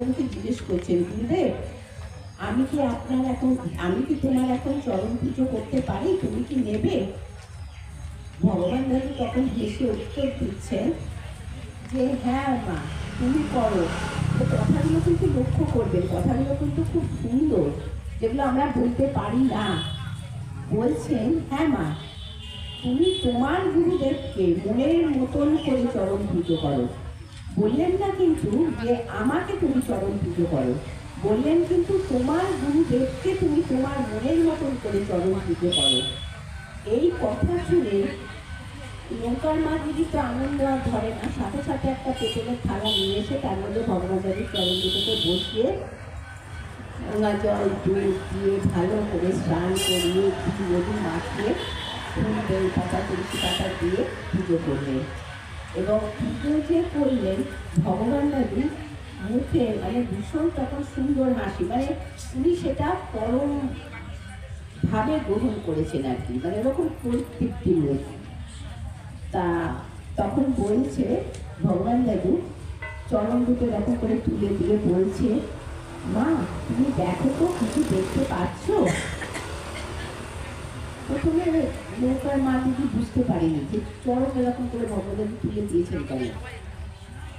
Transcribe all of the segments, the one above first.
জিজ্ঞেস করছেন গুরুদেব আমি কি আপনার এখন, আমি কি তোমার এখন চরণ পুজো করতে পারি? তুমি কি নেবে? ভগবান দাদু তখন হেসে উত্তর দিচ্ছেন যে হ্যাঁ মা, তুমি করো। তো কথাগুলো কিন্তু লক্ষ্য করবেন, কথাগুলো কিন্তু খুব সুন্দর, যেগুলো আমরা বলতে পারি না। বলছেন হ্যাঁ মা, তুমি তোমার গুরুদেবকে মনের মতন করে চরণ পুজো করো। বললেন না কিন্তু যে আমাকে তুমি চরণ পুজো করো। বললেন কিন্তু তোমার গুরুদেবকে তুমি তোমার মনের মতন করে চরণ পুজো করো। এই কথা শুনে নৌকার মা দিদি তো আনন্দ আর ধরে না, সাথে সাথে একটা পেট্রোলের থালা নিয়ে এসে তার মধ্যে ভগবানের চরণ দুটোকে বসিয়ে গঙ্গা জল, দুধ দিয়ে ভালো করে স্নান করিয়ে কিছু নদী মাখিয়ে ফুল বেল পাতা তুলসী পাতা দিয়ে পুজো করলেন। এবং পুজো যে করলেন ভগবান দাদু মুখে মানে ভীষণ তখন সুন্দর হাসি মানে উনি সেটা পরম ভাবে গ্রহণ করেছেন আর কি মানে এরকম পরিতৃপ্তি মুখ। তা তখন বলছে ভগবান দাদু, চরণ দুটো এরকম করে তুলে দিয়ে বলছে, মা, তুমি দেখো তো, কিছু দেখতে পাচ্ছ? প্রথমে নৌকার মা দিদি বুঝতে পারিনি যে চরণ এরকম করে ভগবান তুলে দিয়েছেন কেন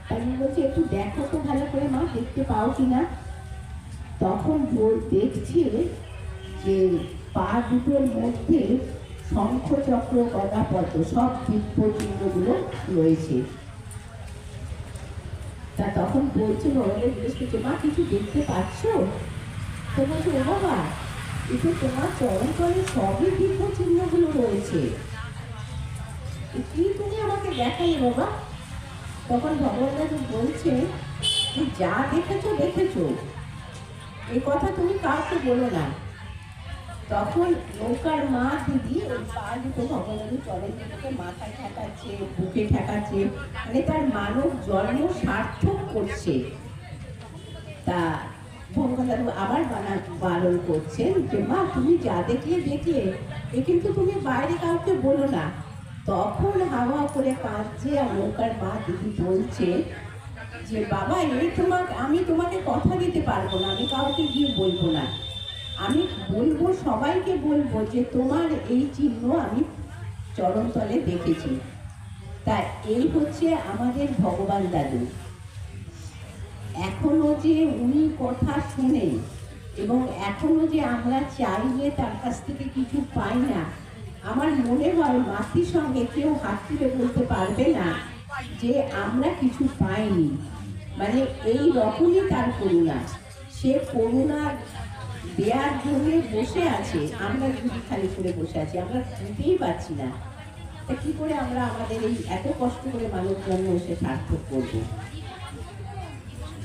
তাই বলছে, একটু দেখো তো ভালো করে মা, দেখতে পাও কিনা? তখন বল দেখছে যে পা দুটোর মধ্যে শঙ্খ চক্র গদা পদ্ম সব দিব্য চিহ্নগুলো রয়েছে। তা তখন বলছে ভগবানের জিজ্ঞেস মা, কিছু দেখতে পাচ্ছ? তো বলছে, ও বাবা এতে তোমার চরণ সবই দিব্য চিহ্নগুলো রয়েছে। এ কি তুমি আমাকে দেখাই বাবা? তখন ভগবান দাদু বলছে যে যা দেখেছ দেখেছ। এই কথা তুমি কাউকে বলো না। তখন নৌকার মা দিদি ওই পা দুটো ভগবানের চরণ দুটোকে মাথায় ঠেকাচ্ছে, বুকে ঠেকাচ্ছে মানে তার মানব জন্ম সার্থক করছে। তা ভগবান আবার বানা বারণ করছেন যে, মা, তুমি যা দেখলে দেখলে এ কিন্তু তুমি বাইরে কাউকে বলো না। তখন হাওয়া করে কাঁদছে আর নৌকার মা দিদি বলছে যে, বাবা, এই তোমাকে, আমি তোমাকে কথা দিতে পারব না, আমি কাউকে গিয়ে বলব না। আমি বলব, সবাইকে বলব যে, তোমার এই চিহ্ন আমি চরণতলে দেখেছি। তা এই হচ্ছে আমাদের ভগবান দাদু। এখনও যে উনি কথা শুনে এবং এখনও যে আমরা চাইলে তার কাছ থেকে কিছু পাই না, আমার মনে হয় মাতৃ সঙ্গে কেউ হাত তুলে বলতে পারবে না যে আমরা কিছু পাইনি। মানে এই রকমই তার করুণা। সে করুণা দেওয়ার জন্য বসে আছে, আমরা যদি খালি করে বসে আছি, আমরা দিতেই পারছি না। তা কি করে আমরা আমাদের এই এত কষ্ট করে মানব জন্ম সে সার্থক করব?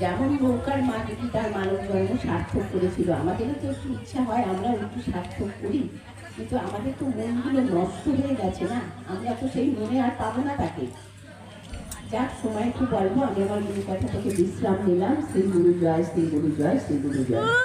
যেমন নৌকার মা যদি তার মানব সার্থক করেছিল, আমাদেরও তো একটু ইচ্ছা হয় আমরা একটু সার্থক করি। কিন্তু আমাদের তো মনগুলো নষ্ট হয়ে গেছে না, আমরা তো সেই মনে আর পাবো না তাকে। যাক, সময় একটু বলব আমি আমার মনের কথা থেকে বিশ্রাম নিলাম। শ্রী গুরু জয় শ্রী গুরু জয় শ্রী গুরু জয়